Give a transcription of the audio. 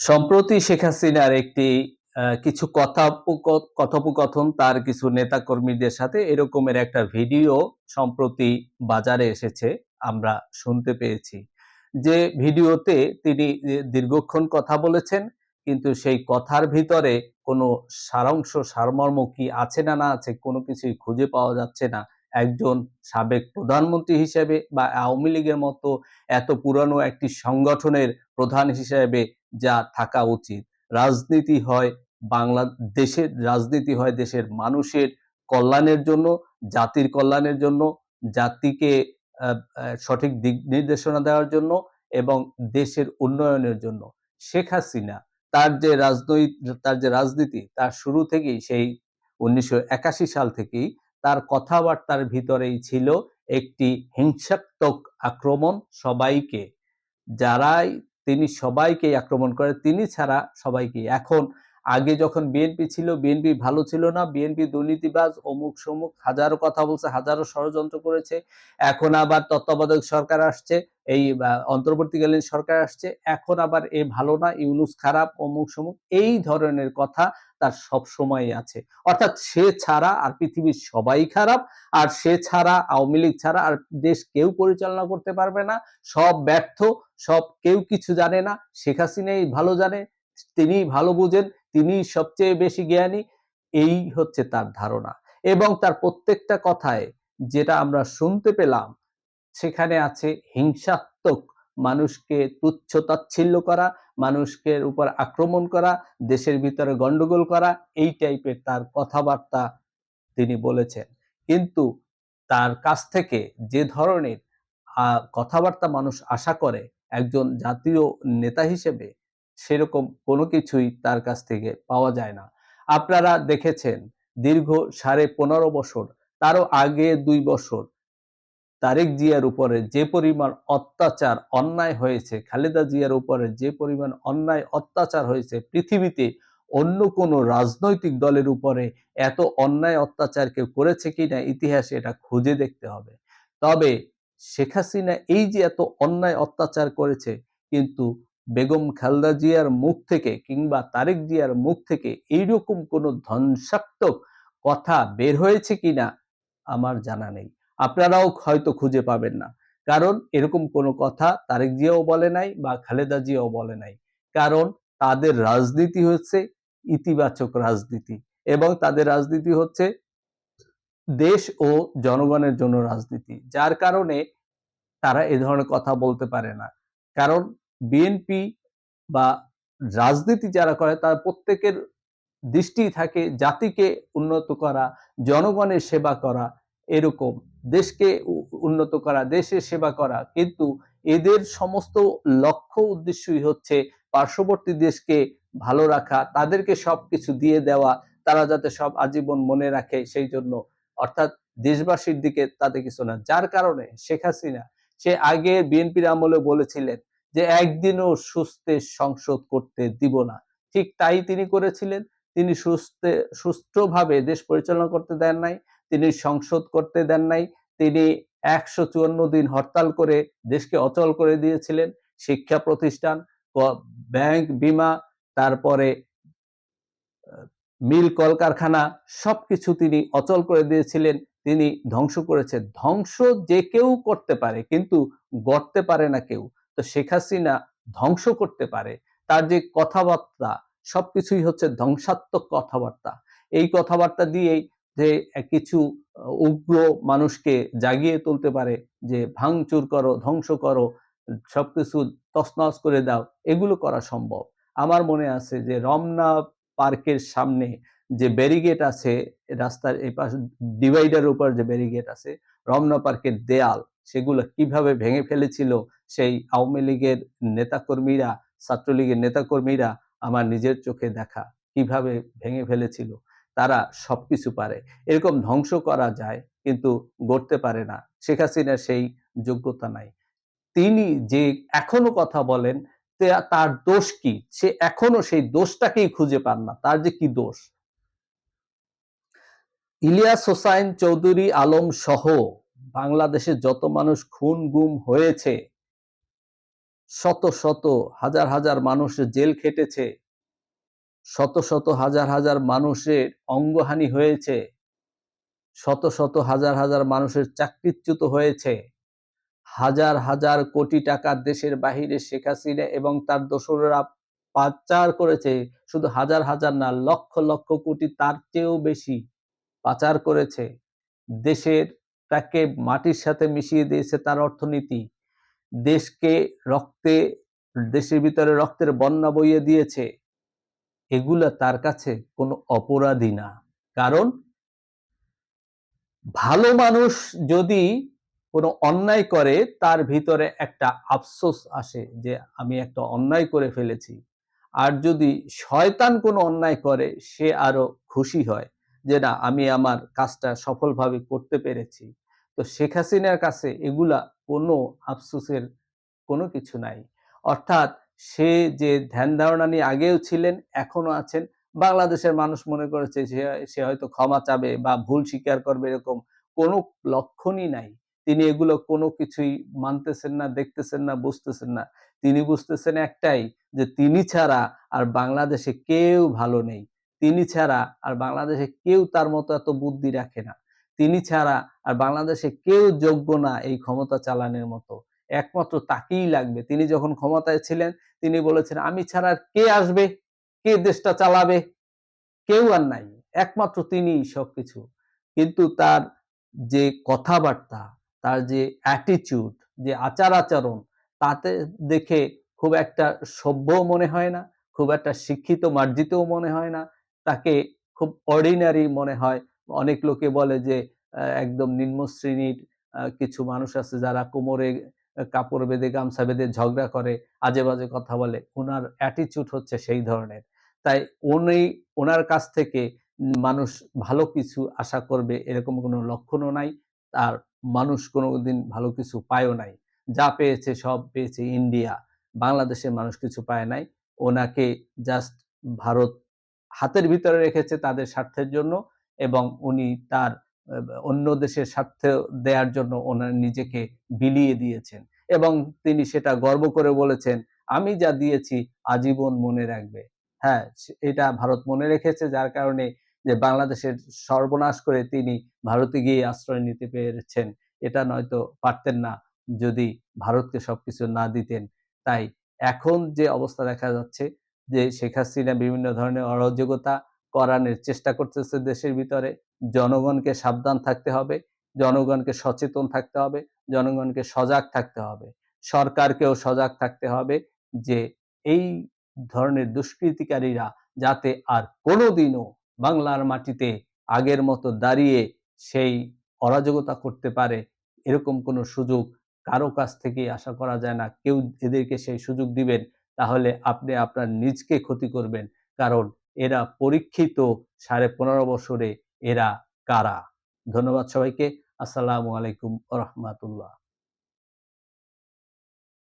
সম্প্রতি শেখ হাসিনার একটি কিছু কথা কথোপকথন তার কিছু নেতাকর্মীদের সাথে এরকমের একটা ভিডিও সম্প্রতি বাজারে এসেছে, আমরা শুনতে পেয়েছি। যে ভিডিওতে তিনি দীর্ঘক্ষণ কথা বলেছেন, কিন্তু সেই কথার ভিতরে কোনো সারাংশ, সারমর্ম কি আছে না না আছে কোনো কিছুই খুঁজে পাওয়া যাচ্ছে না। একজন সাবেক প্রধানমন্ত্রী হিসেবে বা আওয়ামী লীগের মতো এত পুরানো একটি সংগঠনের প্রধান হিসেবে যা থাকা উচিত। রাজনীতি হয় বাংলাদেশের রাজনীতি হয় দেশের মানুষের কল্যাণের জন্য, জাতির কল্যাণের জন্য, জাতিকে সঠিক দিক নির্দেশনা দেওয়ার জন্য এবং দেশের উন্নয়নের জন্য। শেখ হাসিনা তার যে রাজনৈতিক তার যে রাজনীতি, তার শুরু থেকেই সেই উনিশশো একাশি সাল থেকেই তার কথাবার্তার ভিতরেই ছিল একটি হিংসাত্মক আক্রমণ সবাইকে। যারাই তিনি সবাইকে আক্রমণ করে, তিনি ছাড়া সবাইকে এখন আগে যখন বিএনপি ছিল, বিএনপি ভালো ছিল না, বিএনপি দুর্নীতিবাজ, অমুক সমুক, হাজারো কথা বলছে, হাজারো ষড়যন্ত্র করেছে, এখন আবার তত্ত্বাবধায়ক সরকার আসছে, এই অন্তর্বর্তীকালীন সরকার আসছে, এখন আবার এ ভালো না, ইউনুস খারাপ, অমুক সমুক, এই ধরনের কথা তার সব সময় আছে। অর্থাৎ সে ছাড়া আর পৃথিবীর সবাই খারাপ, আর সে ছাড়া, আওয়ামী লীগ ছাড়া আর দেশ কেউ পরিচালনা করতে পারবে না। সব ব্যর্থ, সব কেউ কিছু জানে না। শেখ হাসিনাই ভালো জানে তিনি ভালো বুঝেন তিনি সবচেয়ে বেশি জ্ঞানী। এই হচ্ছে তার ধারণা। এবং তার প্রত্যেকটা কথায় যেটা আমরা শুনতে পেলাম, সেখানে আছে হিংসাত্মক মানুষকে তুচ্ছ তাচ্ছিল্য করা, মানুষকে উপর আক্রমণ করা, দেশের ভিতরে গন্ডগোল করা, এই টাইপের তার কথাবার্তা তিনি বলেছেন। কিন্তু তার কাছ থেকে যে ধরনের কথাবার্তা মানুষ আশা করে, একজন জাতীয় নেতা হিসেবে, সেরকম কোনো কিছুই তার কাছ থেকে পাওয়া যায় না। আপনারা দেখেছেন, দীর্ঘ সাড়ে পনেরো বছর, তারও আগে দুই বছর তারেক জিয়ার উপরে যে পরিমাণ অত্যাচার, অন্যায় হয়েছে, খালেদা জিয়ার উপরে যে পরিমাণ অন্যায়, অত্যাচার হয়েছে, পৃথিবীতে অন্য কোনো রাজনৈতিক দলের উপরে এত অন্যায় অত্যাচার কেউ করেছে কিনা, ইতিহাসে এটা খুঁজে দেখতে হবে। তবে শেখ হাসিনা এই যে এত অন্যায় অত্যাচার করেছে, কিন্তু বেগম খালদা জিয়ার মুখ থেকে কিংবা তারেক জিয়ার মুখ থেকে এইরকম কোনো ধ্বংসাত্মক কথা বের হয়েছে কিনা, আমার জানা নেই। আপনারাও হয়তো খুঁজে পাবেন না। কারণ এরকম কোনো কথা তারেক জিয়াও বলে নাই বা খালেদা জিয়াও বলে নাই। কারণ তাদের রাজনীতি হচ্ছে ইতিবাচক রাজনীতি এবং তাদের রাজনীতি হচ্ছে দেশ ও জনগণের জন্য রাজনীতি। যার কারণে তারা এ ধরনের কথা বলতে পারে না। কারণ বিএনপি বা রাজনীতি যারা করে, তার প্রত্যেকের দৃষ্টি থাকে জাতিকে উন্নত করা, জনগণের সেবা করা এরকম। দেশকে উন্নত করা, দেশের সেবা করা। কিন্তু এদের সমস্ত লক্ষ্য উদ্দেশ্যই হচ্ছে পার্শ্ববর্তী দেশকে ভালো রাখা, তাদেরকে সবকিছু দিয়ে দেওয়া, তারা যাতে সব আজীবন মনে রাখে সেই জন্য। অর্থাৎ দেশবাসীর দিকে তাদের কিছু না। যার কারণে শেখ হাসিনা, সে আগে বিএনপির আমলে বলেছিলেন যে, একদিনও সুস্থে সংসদ করতে দিব না। ঠিক তাই তিনি করেছিলেন। তিনি সুস্থে, সুষ্ঠুভাবে দেশ পরিচালনা করতে দেন নাই। তিনি সংসদ করতে দেন নাই। তিনি একশো চুয়ান্ন দিন হরতাল করে দেশকে অচল করে দিয়েছিলেন। শিক্ষা প্রতিষ্ঠান ব্যাংক বিমা, তারপরে মিল, কলকারখানা সবকিছু তিনি অচল করে দিয়েছিলেন। তিনি ধ্বংস করেছে। ধ্বংস যে কেউ করতে পারে, কিন্তু গড়তে পারে না কেউ। তো শেখ হাসিনা ধ্বংস করতে পারে। তার যে কথাবার্তা, সবকিছুই হচ্ছে ধ্বংসাত্মক কথাবার্তা। এই কথাবার্তা দিয়েই যে কিছু উগ্র মানুষকে জাগিয়ে তুলতে পারে, যে ভাঙচুর করো, ধ্বংস করো, সবকিছু তসনস করে দাও, এগুলো করা সম্ভব। আমার মনে আছে যে রমনা পার্কের সামনে যে ব্যারিগেট আছে, রাস্তার এই পাশে, ডিভাইডার উপর যে ব্যারিগেট আছে, রমনা পার্কের দেয়াল, সেগুলো কীভাবে ভেঙে ফেলেছিল, সেই আওয়ামী লীগের নেতাকর্মীরা, ছাত্রলীগের নেতাকর্মীরা আমার নিজের চোখে দেখা, কীভাবে ভেঙে ফেলেছিল। তারা সবকিছু পারে। এরকম ধ্বংস করা যায় কিন্তু গড়তে পারে না। শেখ হাসিনার সেই যোগ্যতা নাই। তিনি যে এখনও কথা বলেন তার দোষ কি? সে এখনও সেই দোষটাকেই খুঁজে পান না। তার যে কি দোষ? ইলিয়াস হোসাইন চৌধুরী আলম সহ বাংলাদেশে যত মানুষ খুন গুম হয়েছে, শত শত, হাজার হাজার মানুষ জেল খেটেছে শত শত হাজার হাজার মানুষের অঙ্গহানি হয়েছে। শত শত হাজার হাজার মানুষের চাকরিচ্যুত হয়েছে। হাজার হাজার কোটি টাকা দেশের বাহিরে শেখ হাসিনা এবং তার দোসররা পাচার করেছে। শুধু হাজার হাজার না, লক্ষ লক্ষ কোটি তার চেয়েও বেশি পাচার করেছে। দেশের তাকে মাটির সাথে মিশিয়ে দিয়েছে তার অর্থনীতি। দেশকে রক্তে, দেশের ভিতরে রক্তের বন্যা বইয়ে দিয়েছে। এগুলা তার কাছে কোনো অপরাধী না। কারণ ভালো মানুষ যদি কোনো অন্যায় করে, তার ভিতরে একটা আফসোস আসে যে, আমি একটা অন্যায় করে ফেলেছি। আর যদি শয়তান কোনো অন্যায় করে, সে আরও খুশি হয় যে, না, আমি আমার কাজটা সফলভাবে করতে পেরেছি। তো শেখ হাসিনার কাছে এগুলা কোনো আফসোসের কোনো কিছু নাই। অর্থাৎ সে যে ধ্যান ধারণা নিয়ে আগেও ছিলেন এখনও আছেন। বাংলাদেশের মানুষ মনে করেছে সে হয়তো ক্ষমা চাবে বা ভুল স্বীকার করবে এরকম কোনো লক্ষণই নাই। তিনি এগুলো কোনো কিছুই মানতেছেন না, দেখতেছেন না, বুঝতেছেন না। তিনি বুঝতেছেন একটাই যে তিনি ছাড়া আর বাংলাদেশে কেউ ভালো নেই। তিনি ছাড়া আর বাংলাদেশে কেউ তার মতো এত বুদ্ধি রাখে না। তিনি ছাড়া আর বাংলাদেশে কেউ যোগ্য না এই ক্ষমতা চালানোর মতো। একমাত্র তাকেই লাগবে। তিনি যখন ক্ষমতায় ছিলেন, তিনি বলেছেন, আমি ছাড়া কে আসবে? কে দেশটা চালাবে? কেউ আর নাই, একমাত্র তিনিই সবকিছু। কিন্তু তার যে কথাবার্তা, তার যে অ্যাটিচিউড যে আচার আচরণ, তাতে দেখে খুব একটা সভ্য মনে হয় না, খুব একটা শিক্ষিত, মার্জিতও মনে হয় না। তাকে খুব অর্ডিনারি মনে হয়। অনেক লোকে বলে যে একদম নিম্ন শ্রেণির কিছু মানুষ আছে যারা কোমরে কাপড় বেঁধে, গামছা বেঁধে ঝগড়া করে আজে বাজে কথা বলে ওনার অ্যাটিচিউড হচ্ছে সেই ধরনের। তাই উনি ওনার কাছ থেকে মানুষ ভালো কিছু আশা করবে এরকম কোনো লক্ষণও নাই আর মানুষ কোনো দিন ভালো কিছু পায়ও নাই। যা পেয়েছে সব পেয়েছে ইন্ডিয়া। বাংলাদেশের মানুষ কিছু পায় নাই। ওনাকে জাস্ট ভারত হাতের ভিতরে রেখেছে তাদের স্বার্থের জন্য এবং উনি তার অন্য দেশের স্বার্থ দেওয়ার জন্য ওনার নিজেকে বিলিয়ে দিয়েছেন এবং তিনি সেটা গর্ব করে বলেছেন, আমি যা দিয়েছি আজীবন মনে রাখবে। হ্যাঁ এটা ভারত মনে রেখেছে যার কারণে যে বাংলাদেশের সর্বনাশ করে তিনি ভারতে গিয়ে আশ্রয় নিতে পেরেছেন। এটা নয়তো পারতেন না যদি ভারতকে সবকিছু না দিতেন। তাই এখন যে অবস্থা দেখা যাচ্ছে যে শেখ হাসিনা বিভিন্ন ধরনের অরাজকতা করানোর চেষ্টা করতেছে দেশের ভিতরে জনগণকে সাবধান থাকতে হবে, জনগণকে সচেতন থাকতে হবে, জনগণকে সজাগ থাকতে হবে, সরকারকেও সজাগ থাকতে হবে যে এই ধরনের দুষ্কৃতিকারীরা যাতে আর কোনোদিনও বাংলার মাটিতে আগের মতো দাঁড়িয়ে সেই অরাজকতা করতে পারে, এরকম কোনো সুযোগ কারও কাছ থেকে আশা করা যায় না। কেউ এদেরকে সেই সুযোগ দিবেন, তাহলে আপনি আপনার নিজকে ক্ষতি করবেন। কারণ এরা পরীক্ষিত সাড়ে পনেরো বছরে এরা কারা? ধন্যবাদ সবাইকে। আসসালামু আলাইকুম রহমাতুল্লাহ।